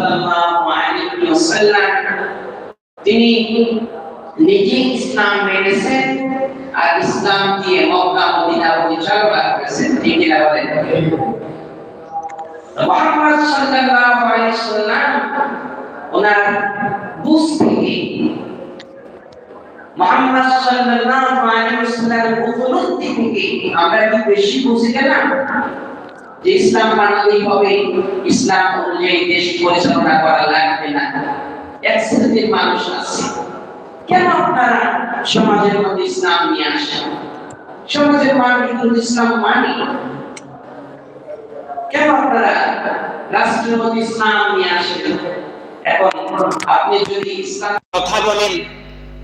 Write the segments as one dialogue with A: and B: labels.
A: সাল্লাল্লাহু আলাইহি ওয়াসাল্লাম, তিনি নিজে ইসলাম মেনেছেন আর ইসলাম দিয়ে মক্কা, মদিনা পরিচালনা করেছেন। ঠিক কিনা বলেন? মুহাম্মদ সাল্লাল্লাহু আলাইহি ওয়াসাল্লাম, ওনার বুঝ থেকে মুহাম্মদ সাল্লাল্লাহু আলাইহি ওয়াসাল্লামের উপলব্ধি থেকে আমরা কি বেশি বুঝি না? যে ইসলাম মানলেই হবে, ইসলাম অনুযায়ী দেশ পরিচালনা করা লাগবে না। এক শ্রেণির মানুষ আছে। কেন আপনারা সমাজের মধ্যে ইসলাম নিয়ে আসেন? সমাজের মানুষ কিন্তু ইসলাম মানি? কেন আপনারা রাষ্ট্রের মধ্যে ইসলাম নিয়ে আসেন? এখন আপনি যদি ইসলাম
B: কথা বলেন,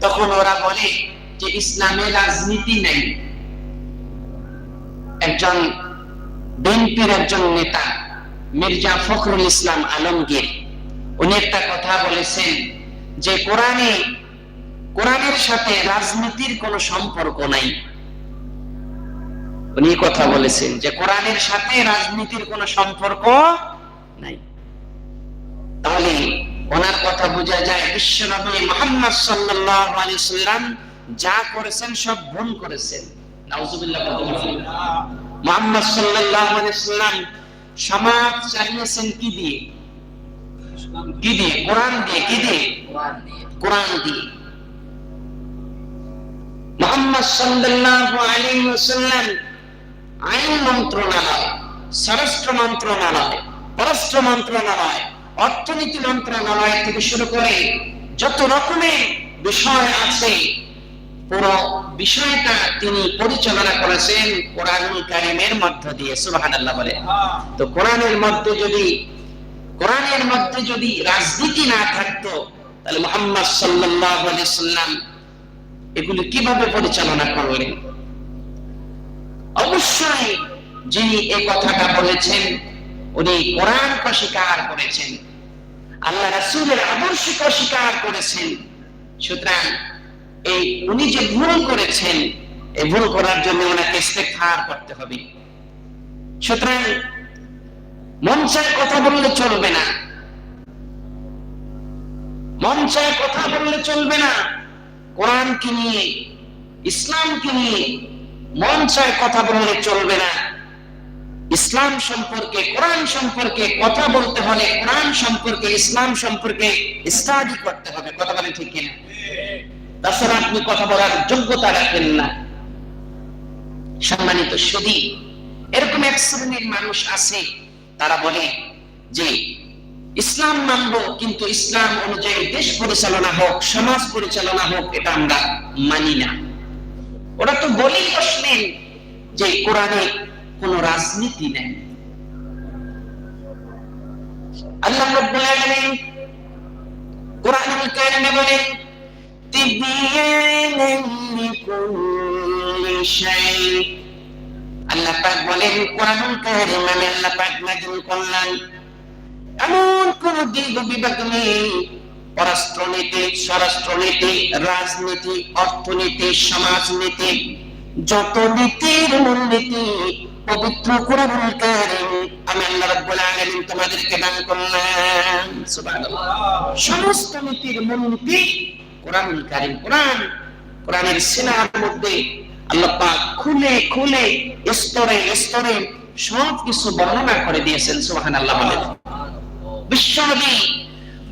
B: তখন ওরা বলে যে ইসলামে রাজনীতি নেই। একজন বিএনপির একজন নেতা, মির্জা ফখরুল ইসলাম আলমগীর। উনি একটা কথা বলেছেন যে কোরআনে, কোরআনের সাথে রাজনীতির কোনো সম্পর্ক নাই। উনি কথা বলেছেন যে কোরআনের সাথে রাজনীতির কোনো সম্পর্ক নাই। তাহলে ওনার কথা বোঝা যায় বিশ্বনবী মুহাম্মদ সাল্লাম যা করেছেন সব ভুল করেছেন। নাউজুবিল্লাহ মুহাম্মদ সাল্লাম সমাজ চালিয়েছেন কি দিয়ে? কি দিয়ে? কোরআন দিয়ে, কি দিয়ে? কোরআন দিয়ে। মুহাম্মদ সাল্লাল্লাহু আলাইহি ওয়াসাল্লাম আইন মন্ত্রণালয়, স্বরাষ্ট্র মন্ত্রণালয়, পররাষ্ট্র মন্ত্রণালয়, অর্থনীতি মন্ত্রণালয় থেকে শুরু করে যত রকমের বিষয় আছে পুরো বিষয়টা তিনি পরিচালনা করেছেন কোরআনুল কারিমের মধ্য দিয়ে, সুবহানাল্লাহ বলে। তো কোরআনের মধ্যে যদি, কোরআনের মধ্যে যদি রাজনীতি না থাকতো, তাহলে মোহাম্মদ সাল্লাল্লাহু সাল্লাম এগুলি কীভাবে পরিচালনা করলেন? অবশ্যই যিনি এই কথাটা বলেছেন, উনি কোরআনকে স্বীকার করেছেন, আল্লাহ রাসূলের আদর্শকে অস্বীকার করেছেন। সুতরাং এই উনি যে ভুল করেছেন, এই ভুল করার জন্য ওনাকে ইস্তেগফার করতে হবে। সুতরাং মন কথা বললে চলবে না। মন কথা বললে চলবে না। কোরআনকে নিয়ে, ইসলামকে নিয়ে মন কথা বললে চলবে না। ইসলাম সম্পর্কে, কোরআন সম্পর্কে কথা বলতে হলে কোরআন সম্পর্কে, ইসলাম সম্পর্কে স্টাডি করতে হবে। কথা বলে ঠিক কিনা? তাছাড়া আপনি কথা বলার যোগ্যতা রাখেন না। সম্মানিত সুদী এরকম এক শ্রেণির মানুষ আছে, তারা বলে যে, ইসলাম মানব, কিন্তু ইসলাম অনুযায়ী দেশ পরিচালনা হোক, সমাজ পরিচালনা হোক, এটা আমরা মানি না। ওরা তো বলেই বসলেন যে, কোরআনে কোন রাজনীতি নেই। আল্লাহ রাব্বুল আলামিন কোরআনুল কারীমে বলেন স্বরাষ্ট্রনীতি, রাজনীতি, অর্থনীতি, সমাজনীতি, যত নীতির মূলনীতি, পবিত্র কোরআনুল কারীম আমি আল্লাহ রাব্বুল আলামিন তোমাদেরকে দান করলাম। সুবহানাল্লাহ। সমস্ত নীতির মূলনীতি কোরআনুল কারীম কোরআন কোরআনের সিনার মধ্যে আল্লাহ পাক খুলে খুলে স্তরে স্তরে সব কিছু বর্ণনা করে দিয়েছেন সুবহানাল্লাহ বলেন বিশ্বনবী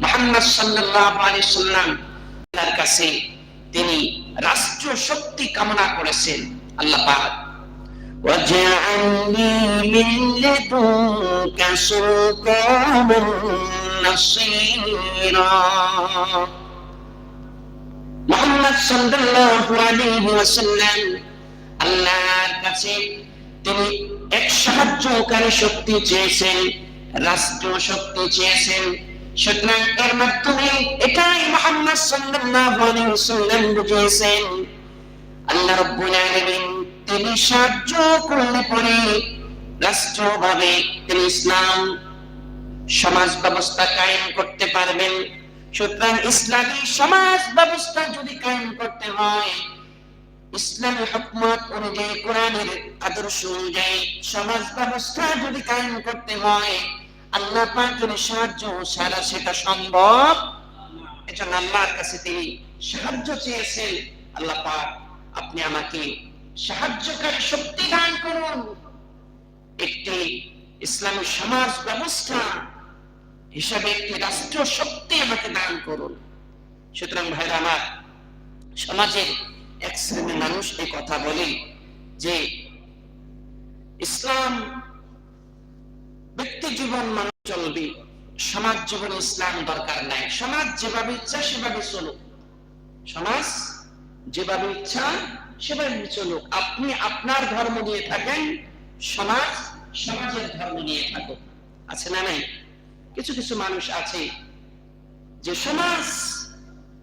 B: মুহাম্মদ সাল্লাল্লাহু আলাইহি সাল্লাম তার কাছে তিনি রাষ্ট্রীয় শক্তি কামনা করেছেন আল্লাহ পাক وَاجْعَلْنِي مِن لَّدُنكَ سُلْطَانًا نَّصِيرًا মুহাম্মদ সাল্লাল্লাহু আলাইহি ওয়াসাল্লাম, আল্লাহর কাছে তিনি এক সাহায্যকারী শক্তি চেয়েছেন, রাষ্ট্র শক্তি চেয়েছেন। সুতরাং এর মাধ্যমে এটাই সাল্লাল্লাহু আলাইহি ওয়াসাল্লাম আল্লাহ রাব্বুল আলামিন তিনি সাহায্য করলে পরে রাষ্ট্রভাবে তিনি ইসলাম, সমাজ ব্যবস্থা কায়েম করতে পারবেন। সুতরাং ইসলামী সমাজ ব্যবস্থা যদি কায়েম করতে হয়, ইসলামী হুকমত অনুযায়ী, কোরআনের আদর্শ অনুযায়ী সমাজ ব্যবস্থা যদি কায়েম করতে হয়, আল্লাহ পাকের সাহায্য ছাড়া সেটা সম্ভব? এজন্য আল্লাহর কাছে তিনি সাহায্য চেয়েছেন। আল্লাহ পাক আপনি আমাকে সাহায্যকারী শক্তি দান করুন। একটি ইসলামী সমাজ ব্যবস্থা হিসাবে একটি রাষ্ট্র শক্তি আমাকে দান করুন। সুতরাং ভাইরা আমার, সমাজের এক শ্রেণির মানুষ এই কথা বলে যে ইসলাম ব্যক্তি জীবন মানুষ চলবে, সমাজ জীবনে ইসলাম দরকার নাই। সমাজ যেভাবে ইচ্ছা, সেভাবে চলুক। সমাজ যেভাবে ইচ্ছা, সেভাবে চলুক। আপনি আপনার ধর্ম নিয়ে থাকেন, সমাজ সমাজের ধর্ম নিয়ে থাকুক। আছে না নাই? কিছু কিছু মানুষ আছে যে সমাজ,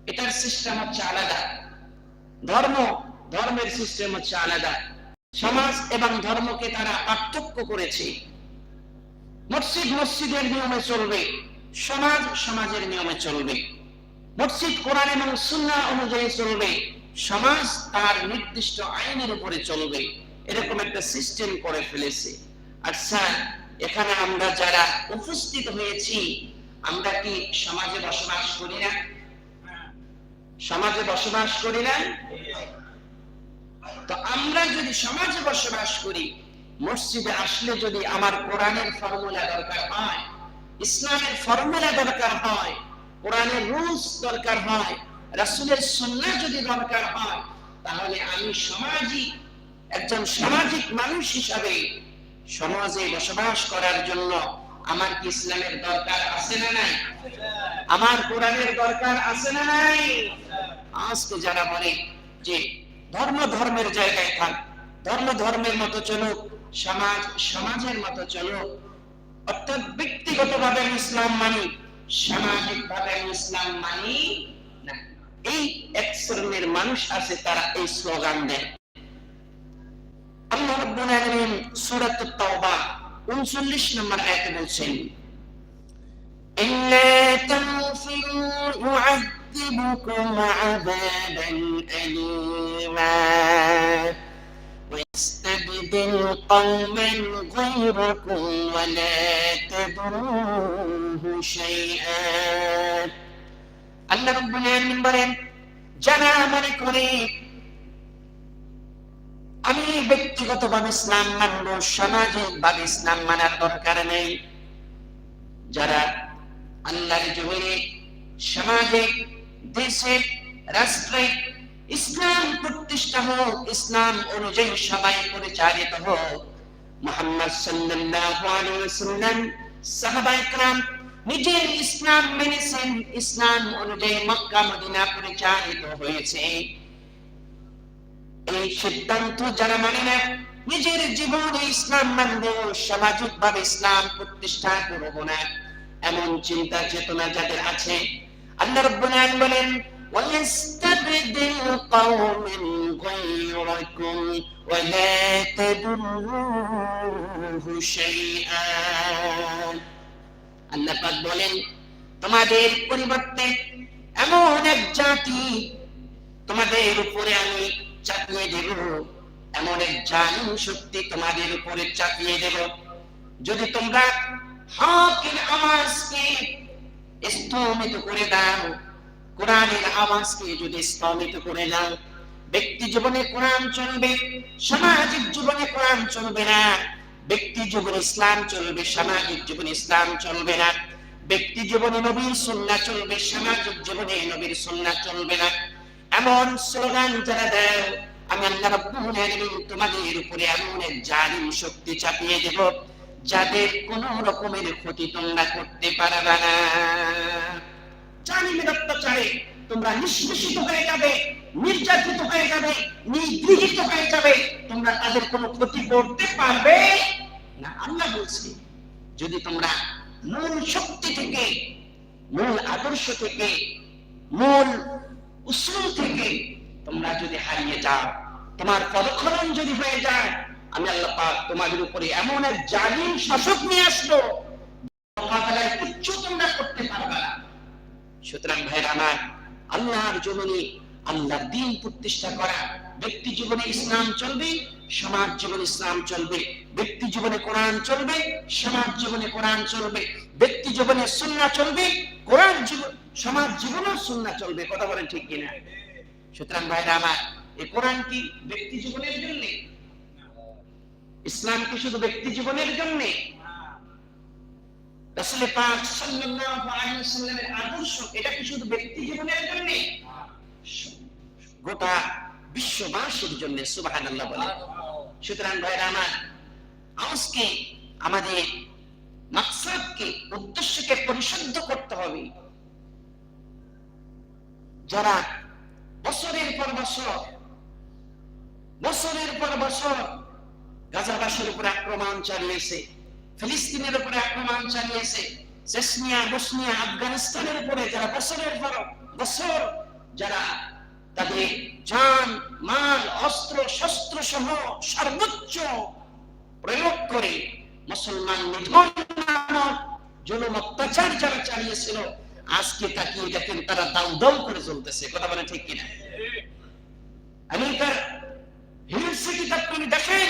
B: এটার সিস্টেম হচ্ছে আলাদা। ধর্ম, ধর্মের সিস্টেম হচ্ছে আলাদা। সমাজ এবং ধর্মকে তারা পার্থক্য করেছে। মসজিদ মসজিদের নিয়মে চলবে, সমাজ সমাজের নিয়মে চলবে। মসজিদ কোরআন এবং সুন্না অনুযায়ী চলবে, সমাজ তার নির্দিষ্ট আইনের উপরে চলবে। এরকম একটা সিস্টেম করে ফেলেছে। আচ্ছা এখানে আমরা যারা উপস্থিত হয়েছি, আমরা কি সমাজে বসবাস করি না? সমাজে বসবাস করি না? তো আমরা যদি সমাজে বসবাস করি, মসজিদে আসলে যদি আমার কোরআনের ফর্মুলা দরকার হয়, ইসলামের ফর্মুলা দরকার হয়, কোরআনের রুলস দরকার হয়, রাসুলের সুন্নাহ যদি দরকার হয়, তাহলে আমি সমাজই, একজন সামাজিক মানুষ হিসাবে সমাজে বসবাস করার জন্য আমার ইসলামের দরকার আছে না নাই? আমার কোরআনের দরকার আছে না নাই? আজকে যারা বলে যে ধর্ম ধর্মের জায়গায় থাক, ধর্ম ধর্মের মতো চলুক, সমাজ সমাজের মতো চলুক, অর্থাৎ ব্যক্তিগতভাবে আমি ইসলাম মানি সামাজিক ভাবে ইসলাম মানি না। এই এক শ্রেণির মানুষ আছে, তারা এই স্লোগান দেয়। আল্লাহ রাব্বুল আলামিন সূরাত তাওবা 39 নম্বর আয়াতে বলছেন إلا تنفروا يعذبكم عذابا أليما ويستبدل قوما غيركم ولا تضروه شيئا আল্লাহ রাব্বুল আলামিন বলেন যারা মনে করে আমি ব্যক্তিগতভাবে ইসলাম মানব সামাজিক ভাবে ইসলাম মানার দরকার নেই যারা আল্লাহর জমিনে সমাজে দেশে রাষ্ট্রে ইসলাম প্রতিষ্ঠা হোক ইসলাম অনুযায়ী সবাই পরিচালিত হোক মোহাম্মদ সাল্লাল্লাহু আলাইহি ওয়াসাল্লাম সাহাবায়ে کرام নিজের ইসলাম মেনেছেন ইসলাম অনুযায়ী মক্কা মদিনা পরিচালিত হয়েছে এই সিদ্ধান্ত যারা মানে না নিজের জীবনে ইসলাম মানব সামাজিক ভাবে ইসলাম প্রতিষ্ঠা করব না এমন চিন্তা চেতনা যাদের আছে আল্লাহ রাব্বুল আলামিন বলেন ويستبدل قوما غيركم ولا تضروه شيئا আল্লাহ পাক বলেন তোমাদের পরিবর্তে এমন এক জাতি তোমাদের উপরে আমি চাপিয়ে দেব। এমন এক জালিম শক্তি তোমাদের উপরে চাপিয়ে দেব। যদি তোমরা আওয়াজকে করে দাও, কোরআনের আওয়াজকে যদি করে দাও, ব্যক্তি জীবনে কোরআন চলবে, সামাজিক জীবনে কোরআন চলবে না। ব্যক্তি জীবনে ইসলাম চলবে, সামাজিক জীবনে ইসলাম চলবে না। ব্যক্তি জীবনে নবীর সুন্নাহ চলবে, সামাজিক জীবনে নবীর সুন্নাহ চলবে না। এমন স্লোগান যারা দেয়, আমি আল্লাহ তোমাদের উপরে এমন এক জালিম শক্তি চাপিয়ে দেব যাদের কোন রকমের ক্ষতি তোমরা করতে পারবে না। জালিমের অত্যাচারে তোমরা হয়ে যাবে, নির্যাতিত হয়ে যাবে, নিগৃহীত হয়ে যাবে। তোমরা তাদের কোনো ক্ষতি করতে পারবে না। আল্লাহ বলছি, যদি তোমরা মূল শক্তি থেকে, মূল আদর্শ থেকে, মূল উসুল থেকে তোমরা যদি হারিয়ে যাও, তোমার পদক্ষরণ যদি হয়ে যায়, আমি আল্লাহ পাক তোমাদের উপরে এমন এক জালিম শাসক নিয়ে আসব তোমরা করতে পারবে না। সুতরাং আল্লাহর জমিনে আল্লাহর দিন প্রতিষ্ঠা করা, ব্যক্তি জীবনে ইসলাম চলবে, সমাজ জীবনে ইসলাম চলবে, ব্যক্তি জীবনে কোরআন চলবে, সমাজ জীবনে কোরআন চলবে, ব্যক্তি জীবনে সুন্নাহ চলবে, কোরআন জীবন সমাজ জীবনেও সুন্নাহ চলবে, কথা বলেন ঠিক কিনা? সুতরাং ভাইরা আমার, এই কোরআন কি ব্যক্তি জীবনের জন্য? ইসলাম কি শুধু ব্যক্তি জীবনের জন্য? রাসূল পাক সাল্লাল্লাহু আলাইহি ওয়াসাল্লামের আদর্শ, এটা কি শুধু ব্যক্তি জীবনের জন্য? গোটা বিশ্ববাসীর জন্য, সুবহানাল্লাহ বলে। সুতরাং ভাইরা আমার আজকে আমাদের মাকসাদকে, উদ্দেশ্যকে পরিশুদ্ধ করতে হবে। যারা বছরের পর বছর, বছরের পর বছর গাজাবাসীর উপরে আক্রমণ চালিয়েছে, ফিলিস্তিনের উপরে আক্রমণ চালিয়েছে, চেসনিয়া, বসনিয়া, আফগানিস্তানের উপরে যারা বছরের পর বছর যারা তাদের জান, মাল, অস্ত্র শস্ত্র সহ সর্বোচ্চ প্রয়োগ করে মুসলমান নিধন জুলুম, অত্যাচার যারা চালিয়েছিল আজকে তাকিয়ে দেখেন তারা দাউ দাউ করে চলতেছে, কথা বলে ঠিক কিনা? আমেরিকার হিল সিটিতে আপনি দেখেন,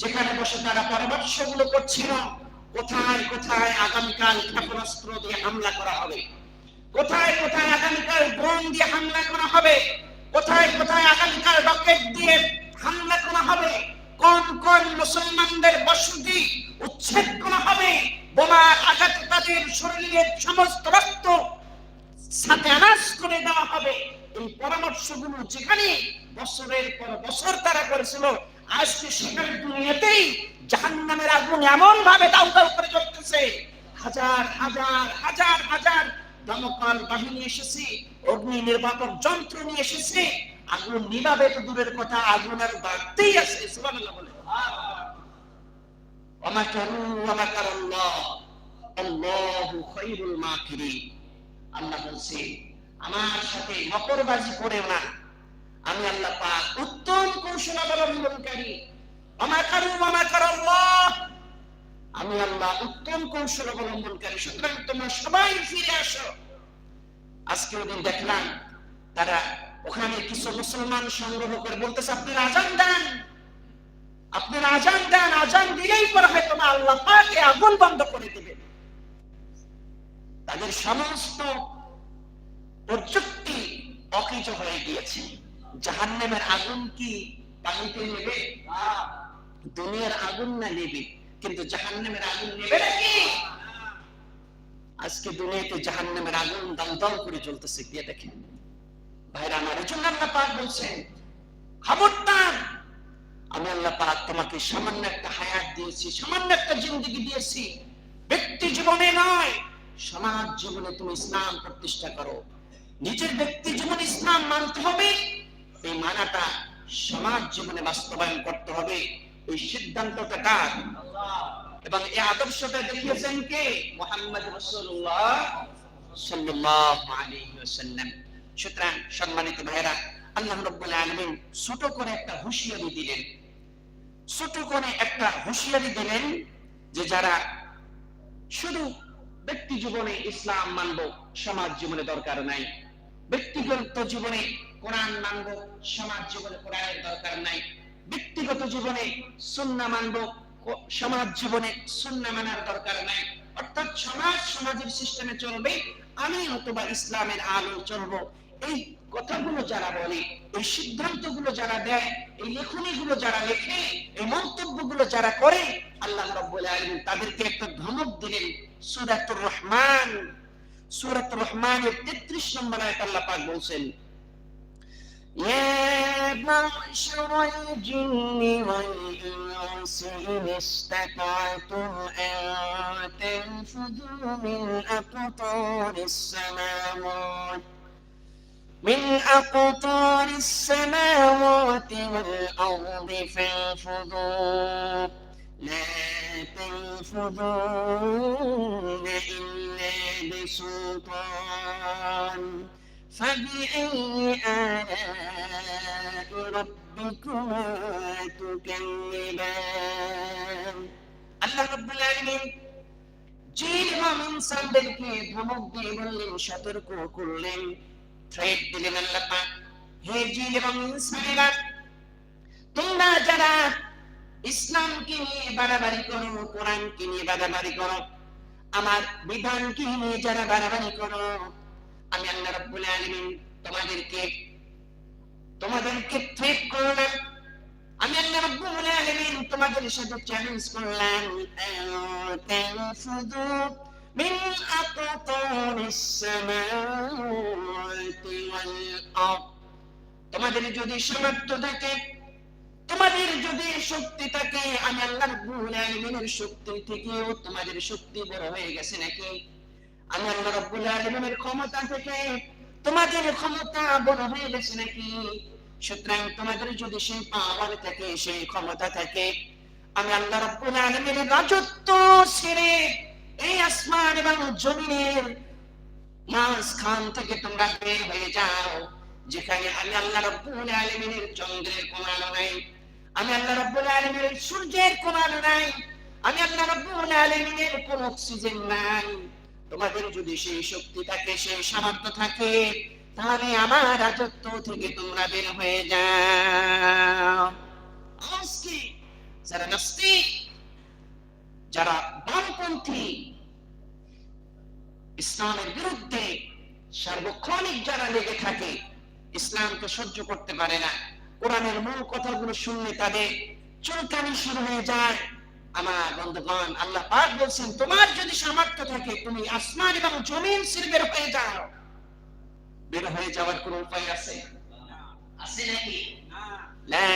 B: যেখানে বসে তারা পরামর্শগুলো করছিল, কোথায় কোথায় আগামীকাল ক্ষেপণাস্ত্র দিয়ে হামলা করা হবে? কোথায় কোথায় আগামীকাল বোম দিয়ে হামলা করা হবে? কোথায় কোথায় আগামীকাল রকেট দিয়ে হামলা করা হবে? কোন কোন মুসলমানদের বসতি উচ্ছেদ করা হবে? বোমার আঘাতে তাদের শরীরের সমস্ত রক্ত সাথে আনাস করে দেওয়া হবে। এই পরামর্শগুলো যেখানে বছরের পর বছর তারা করেছিল আজকে সেখানে দুনিয়াতেই জাহান্নামের আগুন এমন ভাবে দাউ দাউ করে জ্বলতেছে। হাজার হাজার হাজার হাজার দমকল বাহিনী এসেছে, অগ্নি নির্বাপক যন্ত্র নিয়ে এসেছে। আগুন নিভাবে তো দূরের কথা আগুনের বাড়তেই আছে, সুবহানাল্লাহ বলে। ওমাকারু ওমাকারাল্লাহ আল্লাহু খায়রুল মাকিরিন আল্লাহ বলছে, আমার সাথে মকরবাজি করে না। আমি আল্লাহ পাক উত্তম কৌশল অবলম্বনকারী। আমাকারু আমাকারাল্লাহ আমি আল্লাহ উত্তম কৌশল অবলম্বনকারী। সুতরাং তোমরা সবাই ফিরে আসো। আজকে ওদিন দেখলাম তারা ওখানে কিছু মুসলমান সংগ্রহ করে বলতেছে, আপনারা আজান দেন। আপনারা আজান দেন, আজান দিলেই পরে হয়তো না আল্লাহ পাক আগুন বন্ধ করে দিবেন তাদের সমস্ত প্রযুক্তি অকেজ হয়ে গিয়েছে। জাহান্নামের আগুন কি পানিতে নেবে? দুনিয়ার আগুন না নেবে, কিন্তু জাহান্নামের আগুন নেবে নাকি আজকে দুনিয়াতে জাহান্নামের আগুন দম দম করে চলতেছে গিয়ে দেখেন। ভাইরা আমার এই জন্য আল্লাহ পাক বলছেন, খবরদার আমি আল্লাহ পাক তোমাকে সামান্য একটা হায়াত দিয়েছি, সামান্য একটা জিন্দগি দিয়েছি। ব্যক্তি জীবনে নয়, সমাজ জীবনে তুমি ইসলাম প্রতিষ্ঠা করো। নিজের ব্যক্তি জীবনে ইসলাম মানতে হবে, এই মানাটা সমাজ জীবনে বাস্তবায়ন করতে হবে। এই সিদ্ধান্তটা কার? এবং এই আদর্শটা দেখিয়েছেন কে? মোহাম্মদ রাসূলুল্লাহ সাল্লাল্লাহু আলাইহি ওয়াসাল্লাম। সুতরাং সম্মানিত ভাইরা আল্লাহ রাব্বুল আলামিন ছোট করে একটা হুঁশিয়ারি দিলেন। ছোট করে একটা হুঁশিয়ারি দিলেন যে যারা শুধু ব্যক্তি জীবনে ইসলাম মানব, সমাজ জীবনে দরকার নাই। ব্যক্তিগত জীবনে কোরআন মানব, সমাজ জীবনে কোরআনের দরকার নাই। ব্যক্তিগত জীবনে সুন্না মানব সমাজ জীবনে সুন্না মানার দরকার নাই। অর্থাৎ সমাজ, সমাজের সিস্টেমে চলবে, আমি অথবা ইসলামের আলো চলবো। এই কথাগুলো যারা বলে এই সিদ্ধান্তগুলো যারা দেয় এই লেখনীগুলো যারা লেখে এই মন্তব্যগুলো যারা করে আল্লাহ রাব্বুল আলামিন তাদেরকে একটা ধমক দিলেন সূরাতুর রহমান সূরাতুর রহমানের 33 নম্বর আয়াত আল্লাহ পাক বলছেন يا معشر الجن والإنس إن استطعتم أن تنفذوا من أقطار السماوات من أقطار السماوات والأرض فانفذوا لا تنفذون إلا بسلطان فبأي آلاء ربكما تكذبان الله رب العالمين জিন এবং ইনসানদেরকে ধমক দিয়ে বললেন সতর্ক করলেন আমি আল্লাহ তোমাদেরকে তোমাদেরকে আমি আল্লাহ রাব্বুল আলামিন তোমাদের সাথে চ্যালেঞ্জ করলাম। আকতারিস সামাওয়াতি ওয়াল আরদ তোমাদের যদি সামর্থ্য থাকে, তোমাদের যদি শক্তি থাকে, আমি আল্লাহ রাব্বুল আলামিনের শক্তি থেকেও তোমাদের শক্তি বড় হয়ে গেছে নাকি? আমি আল্লাহ রাব্বুল আলামিনের ক্ষমতা থেকে তোমাদের ক্ষমতা বড় হয়ে গেছে নাকি? সুতরাং তোমাদের যদি সেই পাওয়ার থাকে, সেই ক্ষমতা থাকে, আমি আল্লাহ রাব্বুল আলামিনের রাজত্ব ছেড়ে এই আসমান এবং জমিনের মাঝখান থেকে তোমরা বের হয়ে যাও, যেখানে আমি আল্লাহ রাব্বুল আলামিনের চন্দ্রের কোনো আলো নাই, আমি আল্লাহ রাব্বুল আলামিনের সূর্যের কোনো আলো নাই, আমি আল্লাহ রাব্বুল আলামিনের কোনো অক্সিজেন নাই। তোমাদের যদি সেই শক্তি থাকে, সেই সামর্থ্য থাকে, তাহলে আমার রাজত্ব থেকে তোমরা বের হয়ে যাও। আজকে যারা নাস্তিক যারা বামপন্থী, ইসলামের বিরুদ্ধে সার্বক্ষণিক যারা লেগে থাকে, ইসলামকে সহ্য করতে পারে না। কোরআনের মূল কথাগুলো শুনলে তাদের চুলকানি শুরু হয়ে যায়। আমার বন্ধুগণ, আল্লাহ পাক বলছেন, তোমার যদি সামর্থ্য থাকে, তুমি আসমান এবং জমিন ছেড়ে বের হয়ে যাও। বের হয়ে যাওয়ার কোন উপায় আছে? আছে নাকি? لا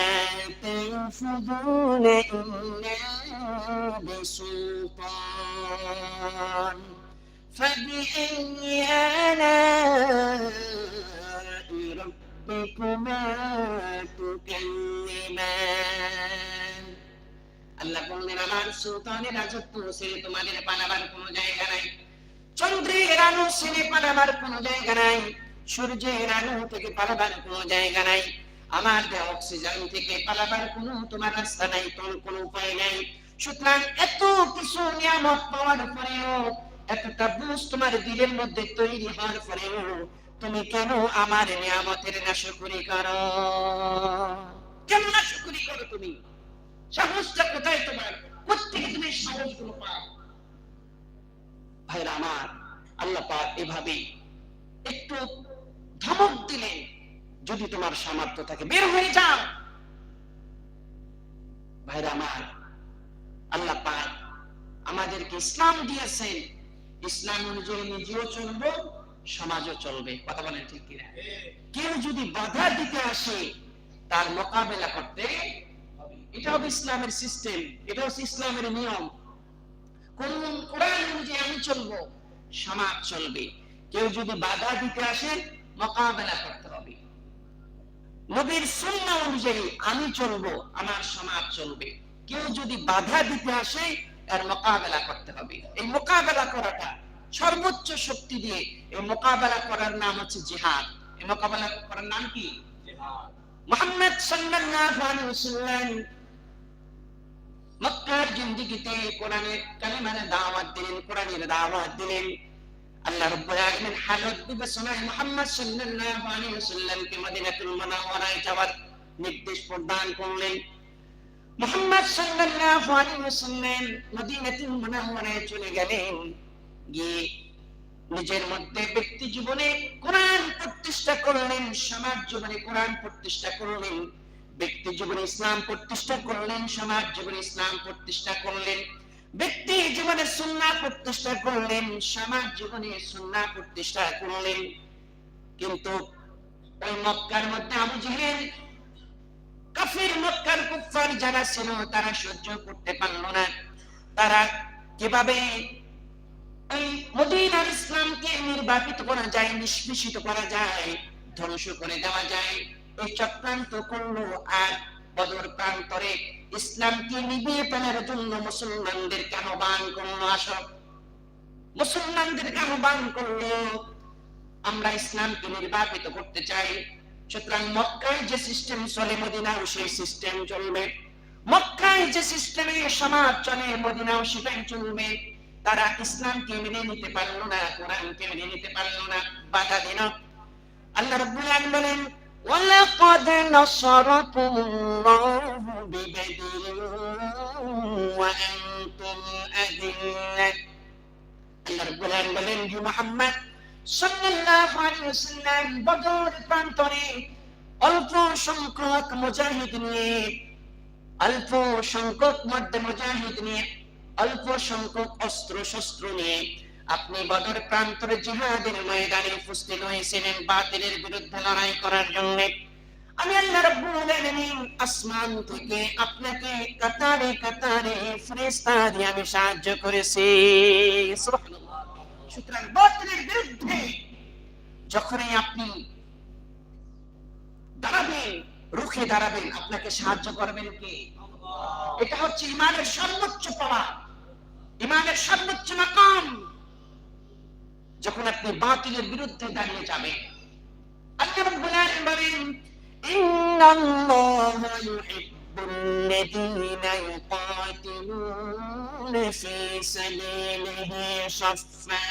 B: تنفذون إلا بسلطان فبأي آلاء ربكما تكذبان আল্লাহ বললেন আমার সুলতানের রাজত্ব ছেড়ে তোমাদের পালাবার কোনো জায়গা নাই চন্দ্রের আলো ছেড়ে পালাবার কোনো জায়গা নাই সূর্যের আলো থেকে পালাবার কোনো জায়গা নাই আমার দেহ অক্সিজেন থেকে পালাবার কোনো তোমার রাস্তা নাই তোর কোনো উপায় নাই। সুতরাং এত কিছু নিয়ামত পাওয়ার পরেও একটা বুঝ তোমার দিলের মধ্যে তৈরি হওয়ার পরেও, তুমি কেন আমার নিয়ামতের নাশকরি করো? কেন নাশকরি করো তুমি? সাহসটা কোথায় তোমার? কোথেকে তুমি সাহসগুলো পাও? ভাইরা আমার, আল্লাহ পাক এভাবে একটু ধমক দিলেন। যদি তোমার সামর্থ্য থাকে, বের হয়ে যাও। ভাইরা আমার, আল্লাহ পাক আমাদেরকে ইসলাম দিয়েছেন। ইসলাম অনুযায়ী নিজেও চলবো, সমাজও চলবে। কথা বলেন ঠিক কিনা? কেউ যদি বাধা দিতে আসে, তার মোকাবেলা করতে। এটা হবে ইসলামের সিস্টেম এটা হচ্ছে ইসলামের নিয়ম। কোন কোরআন অনুযায়ী আমি চলবো, সমাজ চলবে। কেউ যদি বাধা দিতে আসে, মোকাবেলা করতে নবীর সুন্নাহ অনুযায়ী আমি চলবো, আমার সমাজ চলবে। কেউ যদি বাধা দিতে আসে, তার মোকাবেলা করতে হবে। এই মোকাবেলা করাটা সর্বোচ্চ শক্তি দিয়ে এই মোকাবেলা করার নাম হচ্ছে জিহাদ। এই মোকাবেলা করার নাম কি? মোহাম্মদ সাল্লাল্লাহু আলাইহি ওয়াসাল্লাম মক্কার জিন্দেগিতে কোরআনের কালেমার দাওয়াত দিলেন, কোরআনের দাওয়াত দিলেন। আল্লাহ রাব্বুল আলামিন বিবেচনায় মুহাম্মদ সাল্লাল্লাহু আলাইহি ওয়াসাল্লামকে মদিনাতুল মুনাওয়ারায় যাওয়ার নির্দেশ প্রদান করলেন। মুহাম্মদ সাল্লাল্লাহু আলাইহি ওয়াসাল্লাম মদিনাতুল মুনাওয়ারায় চলে গেলেন। গিয়ে নিজের মধ্যে ব্যক্তি জীবনে কোরআন প্রতিষ্ঠা করলেন, সমাজ জীবনে কোরআন প্রতিষ্ঠা করলেন, ব্যক্তি জীবনে ইসলাম প্রতিষ্ঠা করলেন, সমাজ জীবনে ইসলাম প্রতিষ্ঠা করলেন। ব্যক্তি জীবনে সুন্না প্রতিষ্ঠা করলেন, সমাজ জীবনে সুন্না প্রতিষ্ঠা করলেন। কিন্তু ওই মক্কার মধ্যে আবু জেহেল, কাফির মক্কার কুফার যারা ছিল, তারা সহ্য করতে পারল না। তারা কীভাবে এই মদিনার ইসলামকে নির্বাপিত করা যায়, নিষ্পেষিত করা যায়, ধ্বংস করে দেওয়া যায়, এই চক্রান্ত করল আর বদর প্রান্তরে ইসলামকে নিবিয়ে ফেলার জন্য মুসলমানদেরকে আহ্বান করল আসব মুসলমানদেরকে আহ্বান করল, আমরা ইসলামকে নির্বাপিত করতে চাই। সুতরাং মক্কায় যে সিস্টেম চলে, মদিনাও সেই সিস্টেম চলবে। মক্কায় যে সিস্টেমে সমাজ চলে, মদিনাও সেটাই চলবে। তারা ইসলামকে মেনে নিতে পারল না, কোরআনকে মেনে নিতে পারল না, বাধা দিল। আল্লাহ রাব্বুল আলামিন বলেন ولقد نصركم الله ببدر وأنتم أذلة আল্লাহ রাব্বুল আলামিন বলেন হে মুহাম্মদ সাল্লাল্লাহু আলাইহি ওয়াসাল্লাম বদর প্রান্তরে অল্প সংখ্যক মুজাহিদ নিয়ে অল্প সংখ্যক মধ্যে মুজাহিদ নিয়ে অল্প সংখ্যক অস্ত্র শস্ত্র নিয়ে আপনি বদর প্রান্তরে জিহাদের ময়দানে উপস্থিত হয়েছিলেন বাতিলের বিরুদ্ধে লড়াই করার জন্য। আমি আল্লাহ রাব্বুল আলামিন আসমান থেকে আপনাকে কাতারে কাতারে ফেরেশতা দিয়ে আমি সাহায্য করেছি। সুবহানাল্লাহ। সুতরাং বাতিলের বিরুদ্ধে যখনই আপনি দাঁড়াবেন রুখে দাঁড়াবেন আপনাকে সাহায্য করবেন কে? এটা হচ্ছে ইমানের সর্বোচ্চ পাওয়া। ইমানের সর্বোচ্চ মাকাম। যখন আপনি বাতিলের বিরুদ্ধে দাঁড়িয়ে যাবেন আল্লাহ রাব্বুল আলামিন বলেন ইন্নাল্লাহা ইউহিব্বুল্লাযীনা ইউকাতিলুনা ফী সাবিলিহি সাফফা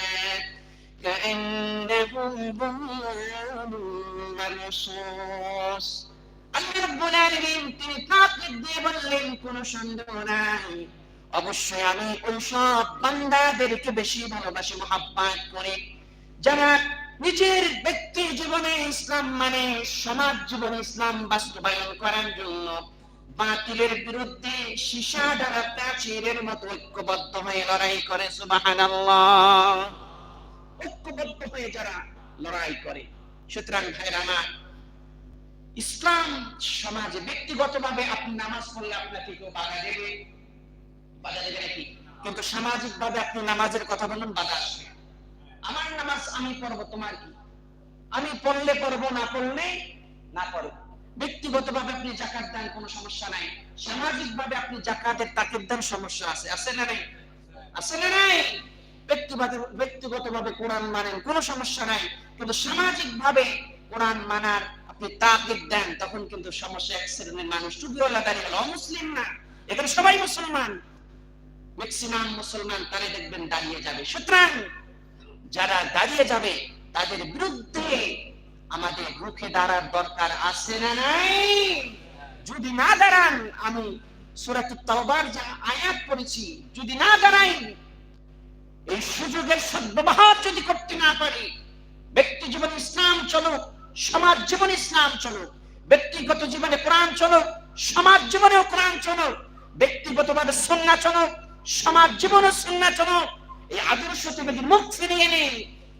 B: كأنهم بنيان مرصوص আল্লাহ রাব্বুল আলামিন তিনি তাকবীর দিয়ে বললেন কোনো সন্দেহ নাই অবশ্যই আমি ওই সব বান্দাদেরকে বেশি ভালোবাসি, মহাব্বাত করে। যারা নিজের ব্যক্তি জীবনে ইসলাম মানে সমাজ জীবনে ইসলাম বাস্তবায়ন করার জন্য বাতিলের বিরুদ্ধে সীসা দ্বারা প্রাচীরের মতো ঐক্যবদ্ধ হয়ে লড়াই করে, সুবহানাল্লাহ। ঐক্যবদ্ধ হয়ে যারা লড়াই করে। সুতরাং ভাইরা আমার, ইসলাম সমাজে ব্যক্তিগতভাবে আপনি নামাজ পড়লে আপনাকে কেউ বাধা দেবে। বাধা দেবে নাকি? কিন্তু সামাজিক ভাবে আপনি নামাজের কথা বলুন, বাধা আসবে। আমার নামাজ আমি পড়ব, তোমার কি? আমি পড়লে পড়ব, না পড়লে না পড়ব। ব্যক্তিগত ভাবে আপনি জাকাত দেন, কোনো সমস্যা নাই। সামাজিক ভাবে আপনি জাকাতের তাকিদ দেন, সমস্যা আছে। আছে না নাই? আছে না নাই? ব্যক্তিগত ব্যক্তিগত ভাবে কোরআন মানেন, কোনো সমস্যা নাই। কিন্তু সামাজিক ভাবে কোরআন মানার আপনি তাকিদ দেন, তখন কিন্তু সমস্যা এক শ্রেণির মানুষ। টুপিওয়ালা দাঁড়িয়ে অমুসলিম না। এখানে সবাই মুসলমান। ম্যাক্সিমাম মুসলমান তারা দেখবেন দাঁড়িয়ে যাবে। সুতরাং যারা দাঁড়িয়ে যাবে, তাদের বিরুদ্ধে আমাদের রুখে দাঁড়ার দরকার আছে না নাই? যদি না দাঁড়ান, আমি সুরাত তওবার যা আয়াত পড়েছি, যদি না দাঁড়াই, এই সুযোগের সদ্ব্যবহার যদি করতে না পারি, ব্যক্তি জীবনে ইসলাম চলুক, সমাজ জীবনে ইসলাম চলুক, ব্যক্তিগত জীবনে কোরআন চলুক, সমাজ জীবনেও কোরআন চলুক, ব্যক্তিগতভাবে সন্না চলুক সমাজ জীবনে সন্না এই আদর্শ থেকে যদি মুখ ফিরিয়ে নেই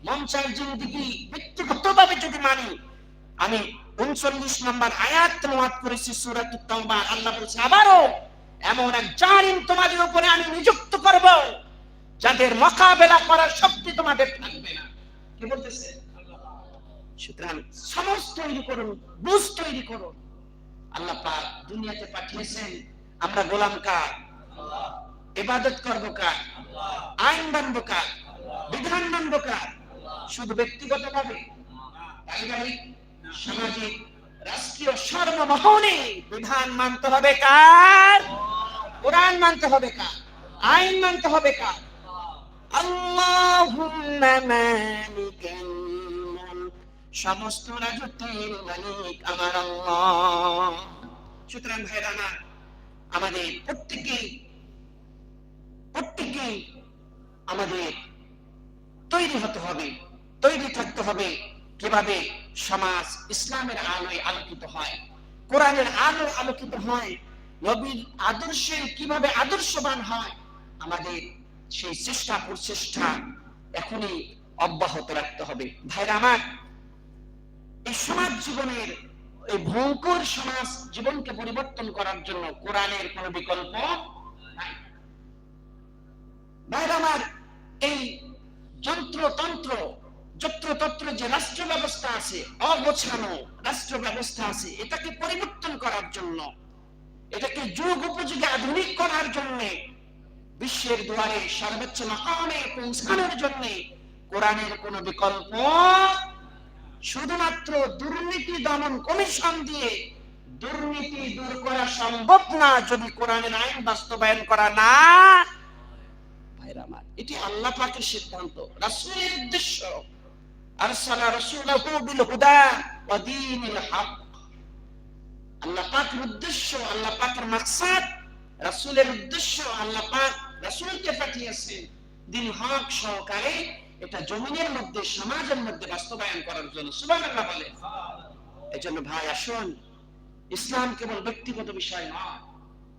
B: মঞ্চার জিন্দিগি ব্যক্তিগতভাবে যদি মানি, আমি উনচল্লিশ নম্বর আয়াত তেলাওয়াত করেছি, সূরাত তাওবা আল্লাহ বলছে, আবারও এমন এক জালিম তোমাদের উপরে আমি নিযুক্ত করব, যাদের মোকাবেলা করার শক্তি তোমাদের থাকবে না। কি বলতেছে? সুতরাং সমাজ তৈরি করুন, বুঝ তৈরি করুন। আল্লাহ পাক দুনিয়াতে পাঠিয়েছেন, আমরা গোলাম কার? ইবাদত করব কার? আইন মানব কার? বিধান মানব কার? শুধু ব্যক্তিগত ভাবে সামাজিক, রাষ্ট্রীয় সর্বমহলে বিধান মানতে হবে কার? কোরআন মানতে হবে কার? আইন মানতে হবে কার? সমস্ত রাজত্বের মালিক আমার সুতরাং ভাইরা আমাদের প্রত্যেকেই প্রত্যেকেই আমাদের তৈরি হতে হবে, তৈরি থাকতে হবে কীভাবে সমাজ ইসলামের আলোয় আলোকিত হয়। কোরআনের আলো আলোকিত হয়, নবীর আদর্শের কীভাবে আদর্শবান হয়, আমাদের সেই চেষ্টা প্রচেষ্টা এখনই অব্যাহত রাখতে হবে। ভাইরা আমার, এই সমাজ জীবনের, এই ভয়ঙ্কর সমাজ জীবনকে পরিবর্তন করার জন্য কোরআনের কোন বিকল্প নাই। ভাইরা আমার এই যন্ত্রতন্ত্র যত্রতন্ত্র যে রাষ্ট্র ব্যবস্থা আছে, অগোছানো রাষ্ট্র ব্যবস্থা আছে, এটাকে পরিবর্তন করার জন্য, এটাকে যুগ উপযোগী আধুনিক করার জন্য, বিশ্বের দুয়ারে সর্বোচ্চ মহানে পৌঁছানোর জন্য কোরআনের কোন বিকল্প শুধুমাত্র দুর্নীতি দমন কমিশন দিয়ে দুর্নীতি দূর করা সম্ভব না যদি কোরআনের আইন বাস্তবায়ন করা না আমার। এটি আল্লাহ পাকের সিদ্ধান্ত উদ্দেশ্য। বিল হুদা হক। আল্লাহ পাকের উদ্দেশ্য, আল্লাহ পাকের মাকসাদ উদ্দেশ্য, আল্লাহ পাক দিন হক সহকারে এটা জমিনের মধ্যে, সমাজের মধ্যে বাস্তবায়ন করার জন্য। সুবহানাল্লাহ বলে এজন্য ভাই, আসুন। ইসলাম কেবল ব্যক্তিগত বিষয় নয়।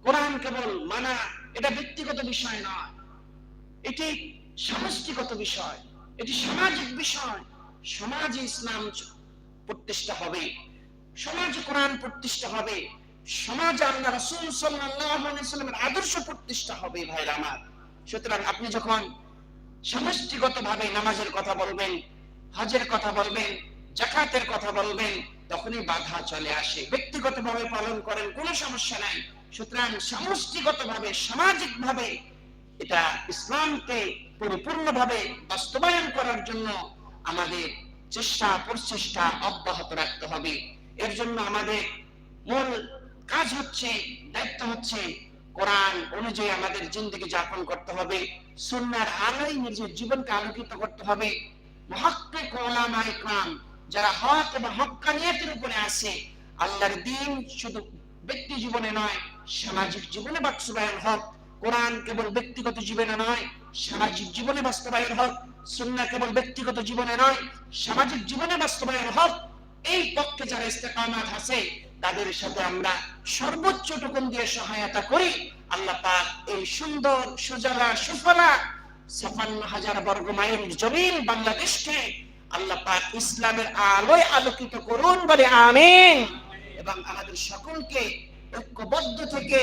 B: কোরআন কেবল মানা, এটা ব্যক্তিগত বিষয় নয়। এটি সমষ্টিগত বিষয়, এটি সামাজিক বিষয়, সমাজে ইসলাম প্রতিষ্ঠা হবে। সমাজে কোরআন প্রতিষ্ঠা হবে। সমাজে আল্লাহ রাসূল সাল্লামের আদর্শ প্রতিষ্ঠা হবে, ভাইরা আমার। সুতরাং আপনি যখন সমষ্টিগতভাবে নামাজের কথা বলবেন, হজের কথা বলবেন জাকাতের কথা বলবেন, তখনই বাধা চলে আসে। ব্যক্তিগতভাবে পালন করেন, কোনো সমস্যা নাই। সুতরাং সমষ্টিগতভাবে, সামাজিকভাবে এটা ইসলামকে পরিপূর্ণভাবে বাস্তবায়ন করার জন্য আমাদের চেষ্টা, প্রচেষ্টা অব্যাহত রাখতে হবে। এর জন্য আমাদের মূল কাজ হচ্ছে, দায়িত্ব হচ্ছে কোরআন অনুযায়ী আমাদের জিন্দগি যাপন করতে হবে, সুন্নার আলোয় নিজের জীবনকে আলোকিত করতে হবে। মহাক্কে কোলামা ইকরাম যারা হক এবং হক্কানিয়াতের উপরে আছে, আল্লাহর দিন শুধু ব্যক্তি জীবনে নয়, সামাজিক জীবনে বাস্তবায়ন হোক। কোরআন কেবল ব্যক্তিগত জীবনে নয়, সামাজিক জীবনে বাস্তবায়ন হোক, সুন্নাহ কেবল ব্যক্তিগত জীবনে নয়, সামাজিক জীবনে বাস্তবায়ন হোক, এই পক্ষে যারা ইস্তেকামাত আছে, তাদের সাথে আমরা সর্বোচ্চ টুকুন দিয়ে সহায়তা করি। আল্লাহ পাক এই সুন্দর সুজলা সুফলা ছাপান্ন হাজার বর্গ মাইল জমিন বাংলাদেশকে আল্লাহ পাক ইসলামের আলোয় আলোকিত করুন বলে আমিন। এবং আমাদের সকলকে ঐক্যবদ্ধ থেকে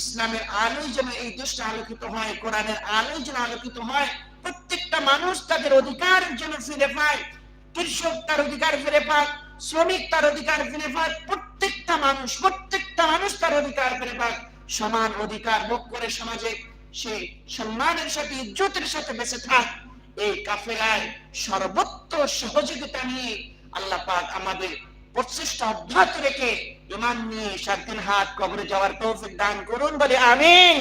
B: ইসলামের আলোয় যেন এই দেশটা আলোকিত হয়, কোরআনের আলোয় যেন আলোকিত হয়, প্রত্যেকটা মানুষ তাদের অধিকার যেন ফিরে পায়, কৃষক তার অধিকার ফিরে পাক শ্রমিক তার অধিকার ফিরে পাক প্রত্যেকটা মানুষ প্রত্যেকটা মানুষ তার অধিকার ফিরে পাক সমান অধিকার ভোগ করে সমাজে সে সম্মানের সাথে, ইজ্জতের সাথে বেঁচে থাক। এই কাফেলায় সর্বত্র সহযোগিতা নিয়ে আল্লাহ পাক আমাদের প্রচেষ্টা অব্যাহত রেখে ইমান নিয়ে সাত দিন হাত কবরে যাওয়ার তৌফিক দান করুন বলে আমিন।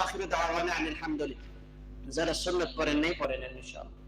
B: আখির দাওয়ানা আলহামদুলিল্লাহ যারা সুন্নাত করেন নাই পড়েন ইনশাআল্লাহ।